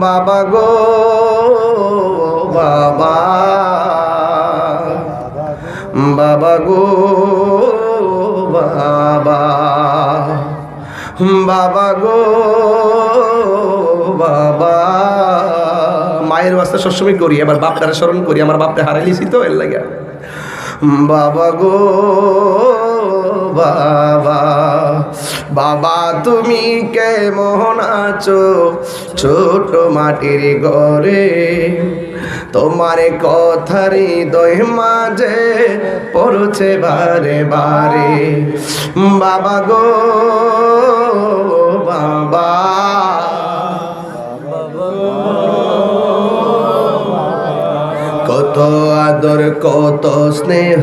বাবা গো, বাবা। বাবা গো, বাবা। বাবা গো, বাবা। মায়ের বাস্তা সবসময় করি, এবার বাপটারে স্মরণ করি, আমার বাপটা হারাইলিছি তো এর লাগে বাবা গো বাবা। বাবা, তুমি কেমন আছো? ছোট মাটির ঘরে তোমার কথার হৃদয় মাঝে পড়ছে বারে বারে। বাবা গো, বাবা। কত আদর, কত স্নেহ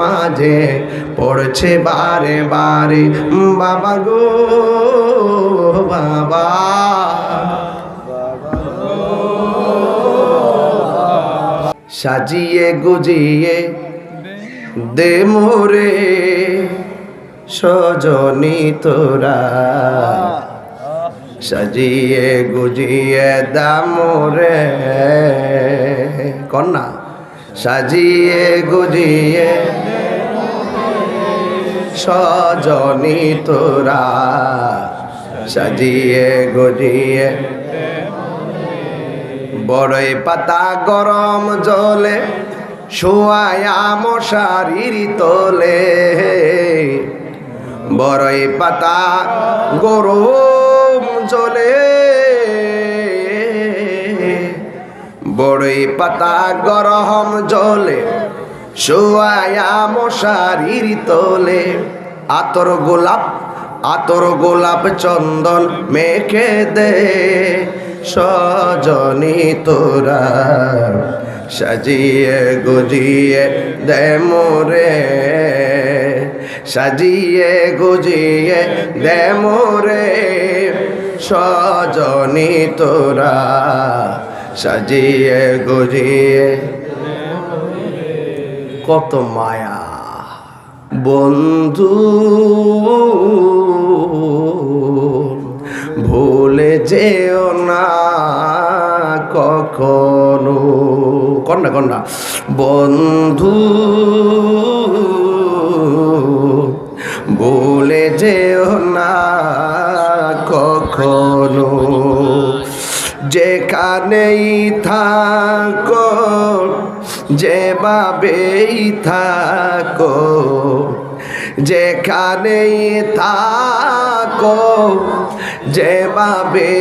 মাঝে পড়ছে বারে বারে, বাবা গো, বাবা। সাজিয়ে গুজিয়ে দে মোরে, সজনি তোরা। সাজিয়ে গুজিয়ে দামরে কন্যা। সাজিয়ে গুজিয়ে সজনী তোরা সাজিয়ে গুজিয়ে বড়ই পাতা গরম জলে শোয়ায়া মশারির তোলে। বড়ই পাতা গরম জলে বড়ই পাতা গরম জলে, শোয়ায়া মশারির তোলে। আতর গোলাপ আতর গোলাপ চন্দন মেখে দে, সজনি তোরা সাজিয়ে গুজিয়ে দে মোরে। সাজিয়ে গুজিয়ে দে মোরে, সজনি তোরা সাজিয়ে গুজিয়ে। কত মায়া। বন্ধু, ভুলে যেও না কখনো। কন্যা কন্যা। বন্ধু, ভুলে যেও না কখনো। যেখানেই থাকো যেভাবেই থাকো যেখানেই থাকো যেভাবে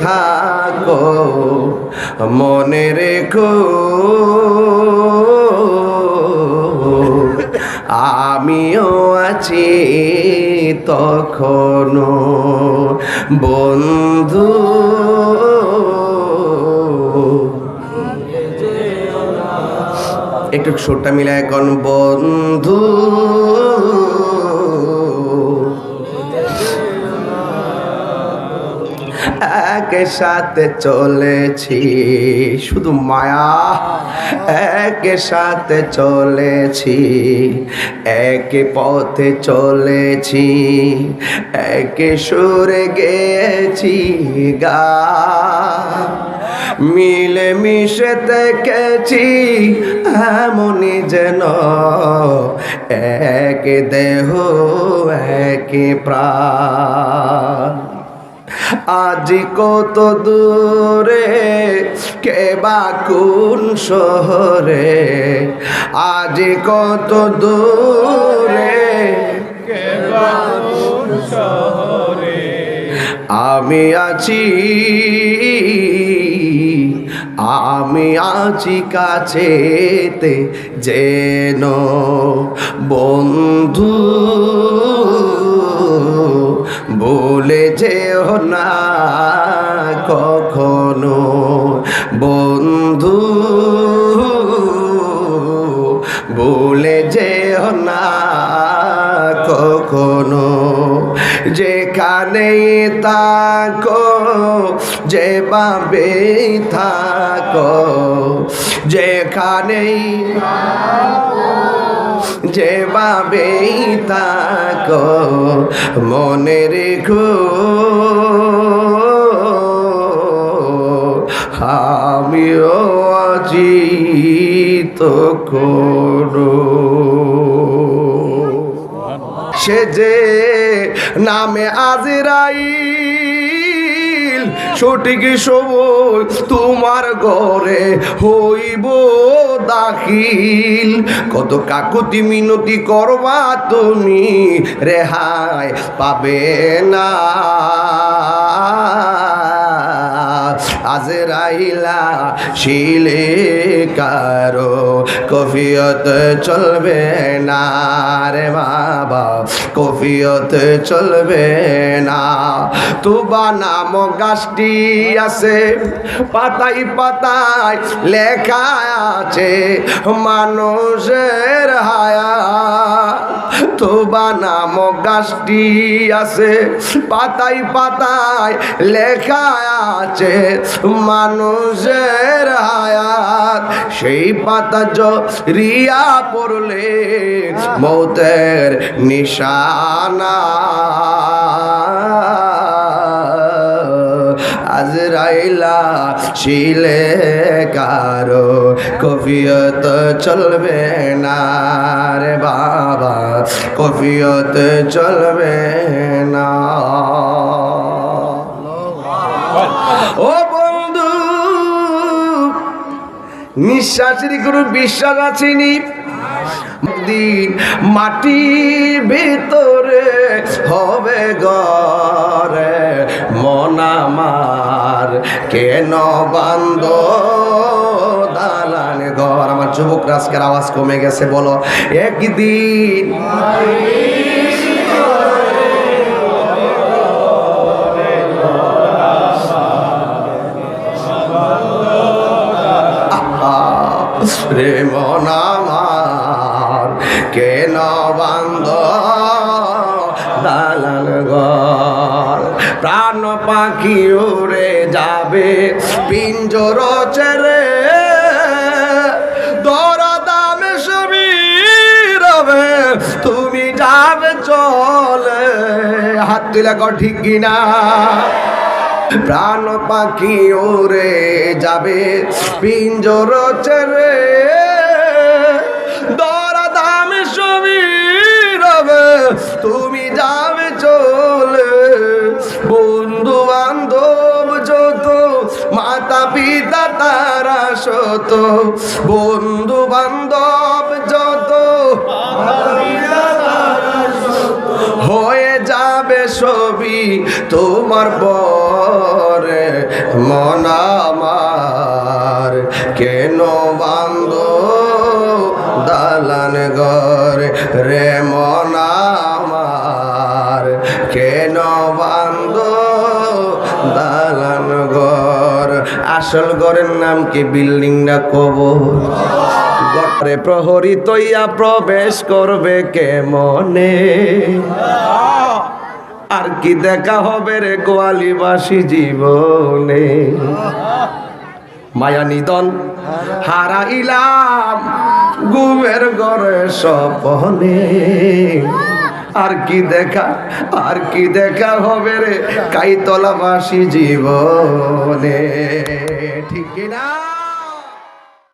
থাকো মনে রেখো। আমিও আছি তখনো বন্ধু। একটু সুরটা মিলে এখন বন্ধু। একে সাথে চলেছি, শুধু মায়া। একে সাথে চলেছি একে পথে চলেছি একে সুরে গেছি গা। মিলে মিশে দেখেছি এমনই যেন। এক দেহ, এক প্রাণ। আজ কত দূরে, কে বা কোন শহরে? আজ কত দূরে, কে শহরে? আমি আছি আমি আছি কাছেতে যেন বন্ধু। বলে না কখনো বন্ধু। বলে না কখনো যেখানে থাকো যেভাবে থাকো যেখানেই যেভাবে থাকো মনে রেখো আমিও অজিত করো। সে যে নামে আজরাইল, সঠিক সময় তোমার ঘরে হইব দাখিল। কত কাকুতি মিনতি করবা তুমি, রেহাই পাবে না। আজরাইলা শিলে কারও কফিয়ত চলবে না রে বাবা, কফিয়ত চলবে না। তুবা নাম গাছটি আছে পাতাই পাতায় লেখা আছে, মানুষের হায়া তোবা নামক গাছটি আছে পাতাই পাতায় লেখা আছে, মানুষের হায়াত। সেই পাতা রিয়া পড়লে মৌতের নিশানা। আজরাইলা শিলে কারও কফিয়ত চলবে না রে বাবা, কফিয়ত চলবে না। ও বন্ধু, নিঃশ্বাসের কোনো বিশ্বাস আছেনি? দিন মাটি ভিতরে হবে গরে মন আমার। কেন বান্দ দালান ঘর। আমার যুবক রাজকের আওয়াজ কমে গেছে, বলো। একদিন রে মন আমার। কেন বান্ধ? দালান ঘর। প্রাণ পাখি উড়ে যাবে, পিঞ্জর চেরে তুমি যাবে চলে। হাত তুলে ঠিক কিনা প্রাণ পাখি ওরে যাবে, পিঞ্জর ছেড়ে। দরা দামে সবই রবে তুমি শত বন্ধু বান্ধব যত হয়ে যাবে ছবি তোমার পরে। মন আমার কেন বান্ধ দালান রে মন আমার কেন বান্ধ আসল ঘরের নাম কি বিল্ডিং না কবর? গটরে প্রহরী তৈয়া প্রবেশ করবে কে মনে আর কি দেখা হবে রে গোয়ালিবাসী জীবনে? মায়া নিদন হারাইলাম গুমের ঘরে স্বপনে। আর কি দেখা, আর কি দেখা হবে রে কাইতলাবাসী জীবনে? ঠিক কিনা?